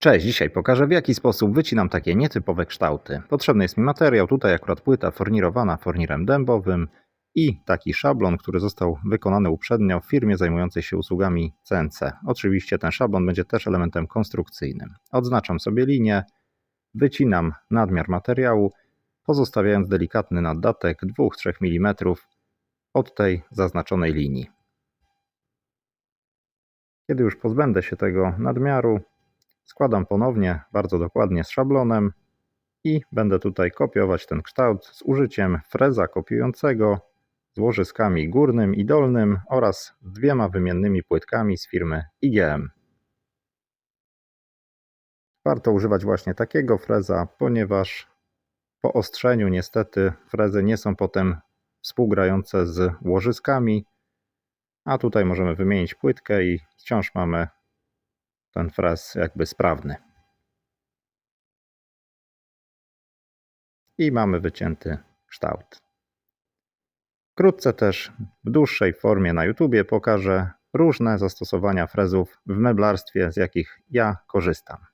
Cześć, dzisiaj pokażę w jaki sposób wycinam takie nietypowe kształty. Potrzebny jest mi materiał, tutaj akurat płyta fornirowana fornirem dębowym i taki szablon, który został wykonany uprzednio w firmie zajmującej się usługami CNC. Oczywiście ten szablon będzie też elementem konstrukcyjnym. Odznaczam sobie linię, wycinam nadmiar materiału, pozostawiając delikatny naddatek 2-3 mm od tej zaznaczonej linii. Kiedy już pozbędę się tego nadmiaru, składam ponownie bardzo dokładnie z szablonem i będę tutaj kopiować ten kształt z użyciem freza kopiującego z łożyskami górnym i dolnym oraz dwiema wymiennymi płytkami z firmy IGM. Warto używać właśnie takiego freza, ponieważ po ostrzeniu niestety frezy nie są potem współgrające z łożyskami, a tutaj możemy wymienić płytkę i wciąż mamy ten frez jakby sprawny. I mamy wycięty kształt. Wkrótce też w dłuższej formie na YouTubie pokażę różne zastosowania frezów w meblarstwie, z jakich ja korzystam.